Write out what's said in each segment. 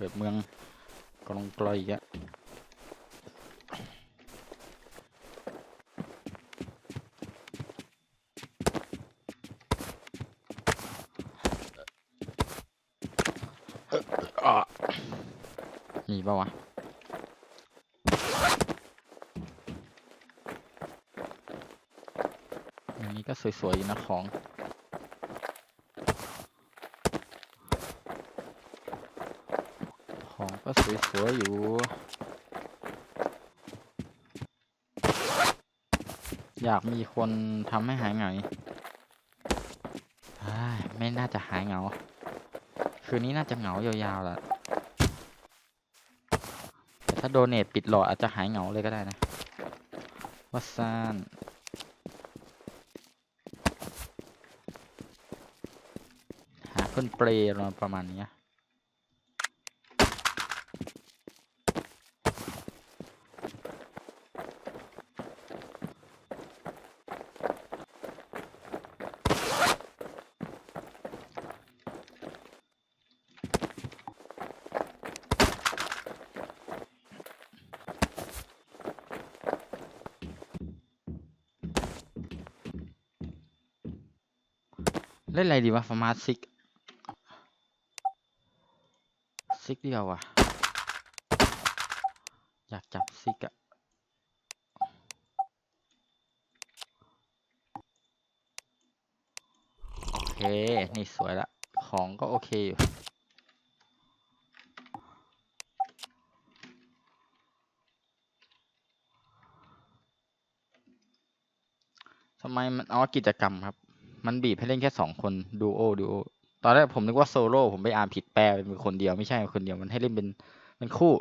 เกิดเมืองกรองกลอยอีกอะเอ่ออะมีปะวะอย่างนี้ก็สวยๆนะของ ของ ก็สวยๆอยู่ อยากมีคนทำให้หายเหงาเฮ้ยไม่น่าจะหายเหงา คืนนี้น่าจะเหงายาวๆแหละแต่ถ้าโดเนทปิดหลอดอาจจะหายเหงาเลยก็ได้นะวัสซานหาคนเปรย์ประมาณนี้ ล่นอะไรดีวะฟาร์มาซิกซิกเดียวอะอยากจับซิกอะโอเค นี่สวยละ ของก็โอเคอยู่ทำไมมันอ๋อกิจกรรมครับ มันบีบให้เล่นแค่สองคนดูโอดูโอตอนแรกผมนึกว่าโซโล่ผมไปอ่านผิดแปลเป็นคนเดียวไม่ใช่คนเดียวมันให้เล่นเป็นเป็นคู่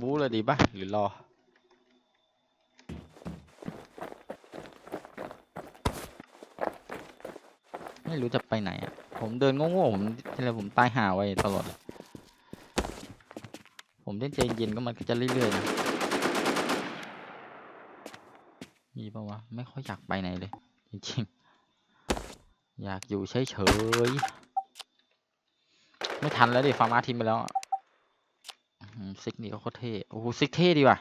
บู๊เลยดีป่ะ หรือรอ ไม่รู้จะไปไหนอะ ผมเดินโง่ๆผมทีไรผมตายหาไว้ตลอด ผมเล่นใจเย็นก็มันก็จะเรื่อยๆนะมีปะวะ ไม่ค่อยอยากไปไหนเลยจริงๆ อยากอยู่เฉยๆ ไม่ทันแล้วดิฟาร์มาทีมไปแล้วซิกนี่ก็โคตรเท่ โอ้โหซิกเท่ดีว่ะ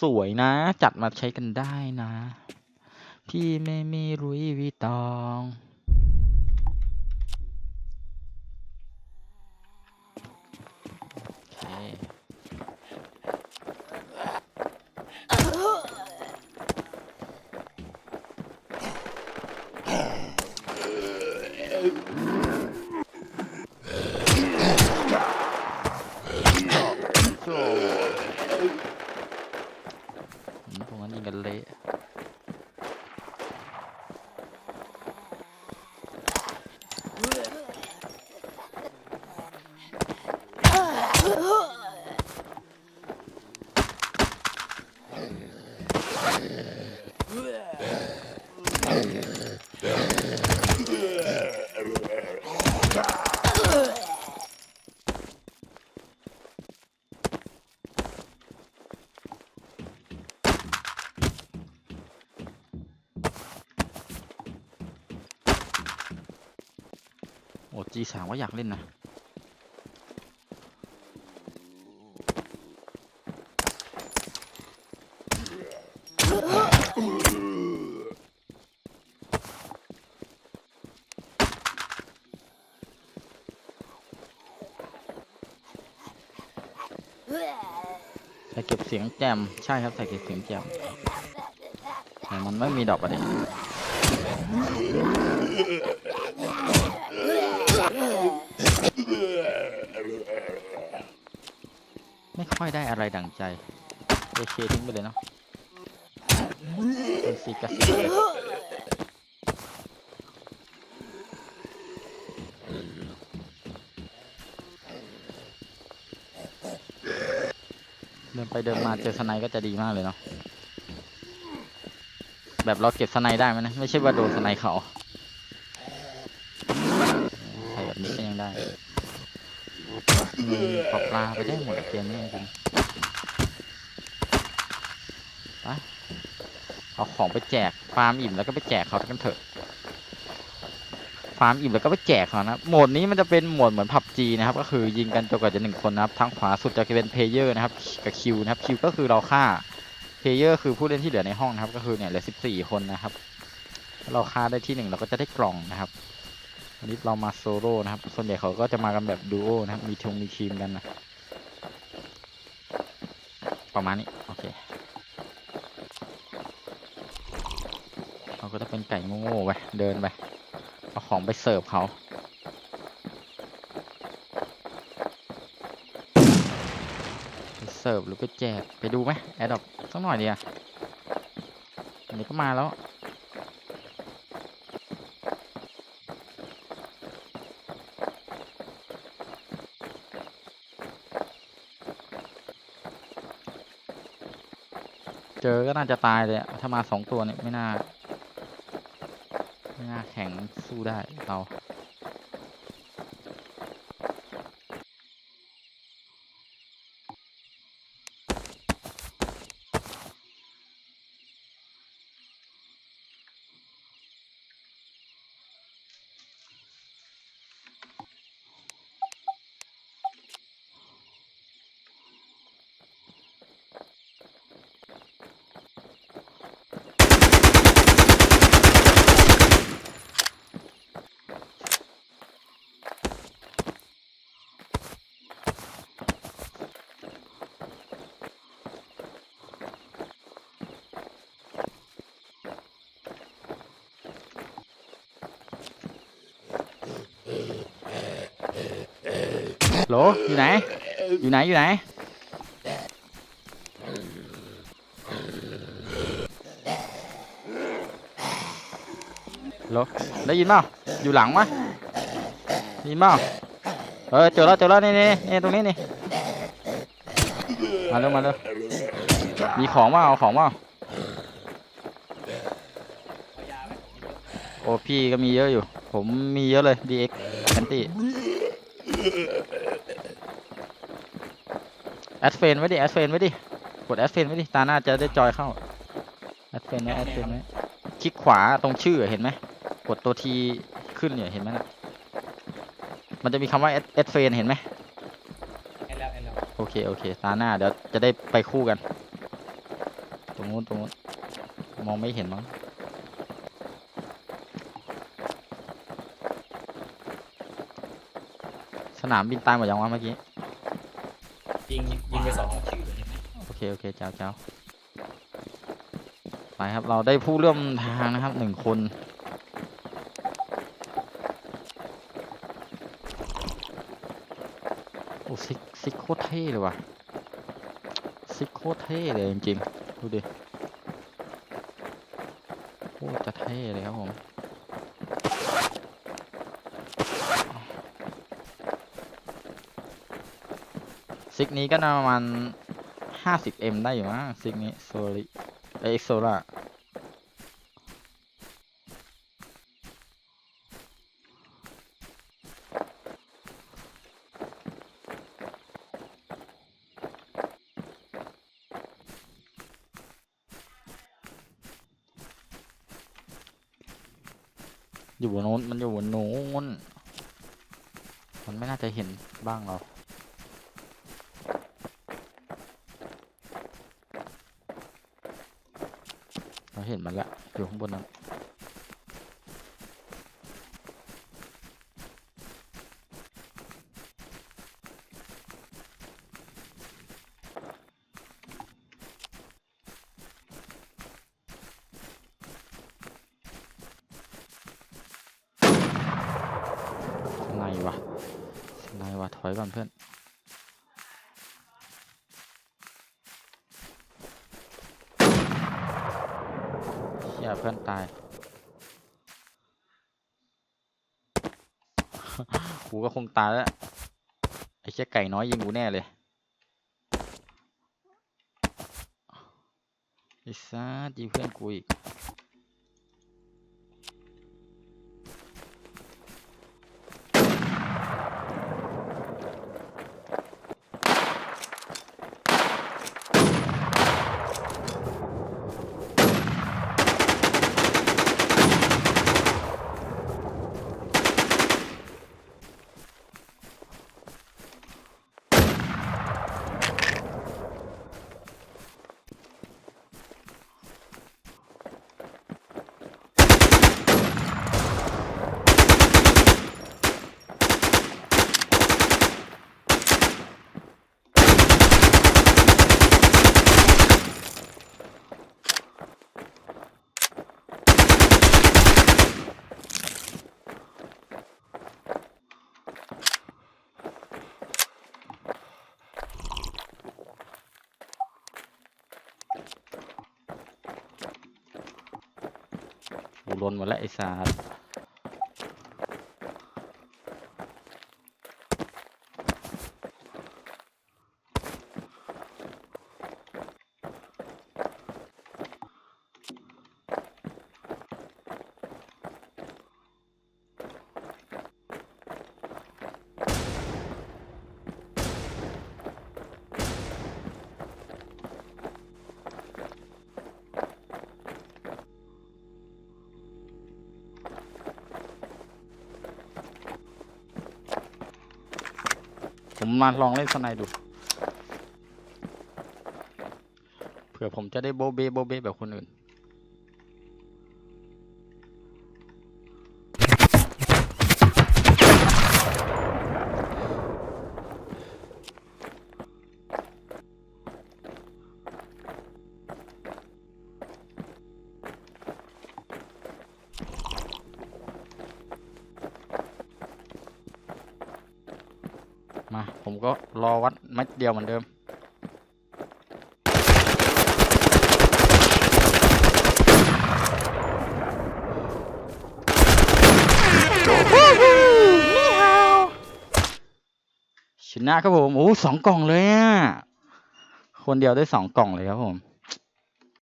สวยนะ จัดมาใช้กันได้นะ พี่ไม่มีรุยวิตอง โอเค โจ้อืมพวกนั้นยิงกันเละ โอ้ จีสามก็อยากเล่นนะ ใส่เก็บเสียงแจม ใช่ครับ ใส่เก็บเสียงแจมแต่มันไม่มีดอกประเด็นไม่ ค่อยได้อะไรดั่งใจเอเคทิ้งไปเลยเนาะเป็นซีกสเลยเดินไปเดินมาเจอสไนก็จะดีมากเลยเนาะแบบเราเก็บสไนได้ไหมนะไม่ใช่ว่าโดนสไนเขาใส่แบบนี้ก็ยังได้ เงินปลาปลาไปได้หมดเกมนี้จริงไปเอาของไปแจกฟาร์มอิ่มแล้วก็ไปแจกเขากันเถอะฟาร์มอิ่มแล้วก็ไปแจกเขานะโหมดนี้มันจะเป็นโหมดเหมือนพับจีนะครับ ก็คือยิงกันจนกว่าจะหนึ่งคนนะครับทางขวาสุดจะเป็นเพลเยอร์นะครับกับคิวนะครับคิวก็คือเราฆ่าเพลเยอร์คือผู้เล่นที่เหลือในห้องนะครับ ก็คือเนี่ยเหลือสิบสี่คนนะครับเราฆ่าได้ที่หนึ่งเราก็จะได้กล่องนะครับ วันนี้เรามาโซโล่นะครับ ส่วนใหญ่เขาก็จะมากันแบบดูโอนะครับ มีทงมีทีมกันนะ ประมาณนี้ โอเค เราก็จะเป็นไก่โง่ๆไป เดินไป เอาของไปเสิร์ฟเขาไปเสิร์ฟหรือไปแจกไปดูไหมแอดดอปสักหน่อยดีอะอันนี้ก็มาแล้ว เจอก็น่าจะตายเลยอะถ้ามาสองตัวเนี่ยไม่น่า ไม่น่าแข็งสู้ได้เรา โหลอยู่ไหน อยู่ไหนอยู่ไหน โหลได้ยินเปล่าอยู่หลังมะได้ยินเปล่าเออเจอแล้วเจอแล้วนี่นี่นี่ตรงนี้นี่มาเร็วมาเร็วมีของว่าเอาของว่าโอ้พี่ก็มีเยอะอยู่ ผมมีเยอะเลย DX แอนตี้ แอดเฟนไว้ดิแอดเฟนไว้ดิ กดแอดเฟนไว้ดิ ตาหน้าจะได้จอยเข้า แอดเฟนไว้แอดเฟนไว้คลิกขวาตรงชื่อเห็นไหม กดตัวทีขึ้นเนี่ยเห็นไหมน่ะมันจะมีคำว่าแอดเฟนเห็นไหมเอ็นแล้วเอ็นแล้วโอเค โอเค ตาหน้าเดี๋ยวจะได้ไปคู่กัน ตรงนู้นตรงนู้นมองไม่เห็นมั้งสนามบินตายหมดยังวะเมื่อกี้ยิงยิง ไปสองโอเคโอเคเจ้าเจ้าไปครับเราได้ผู้เริ่มทางนะครับหนึ่งคนโอ้ซิกซิกโคตรเท่เลยว่ะซิกโคตรเท่เลยจริงๆดูดิโคตรจะเท่เลยครับผม ซิกนี้ก็น่าประมาณห้าสิบเอ็มได้อยู่มั้งซิกนี้โซลิเอ็กโซล่าอยู่บนโน้นมันอยู่บนโน้นมันไม่น่าจะเห็นบ้างเราเห็ นมันละอยู่ข้างบนนั้นไนวะไนวะถอยก่อนเพื่อน เพื่อนตาย กูก็คงตายแล้ว ไอ้เชี่ยไก่น้อยยิงกูแน่เลยไอ้ซ่ายิงเพื่อนกูอีก หล่นหมดแล้วไอ้สาร ผมมาลองเล่นสไนด์ดู เผื่อผมจะได้โบเบโบเบแบบคนอื่น มา ผมก็รอวัดมัดเดียวเหมือนเดิม ชนะครับผม โอ้สองกล่องเลยอะ คนเดียวได้สองกล่องเลยครับผม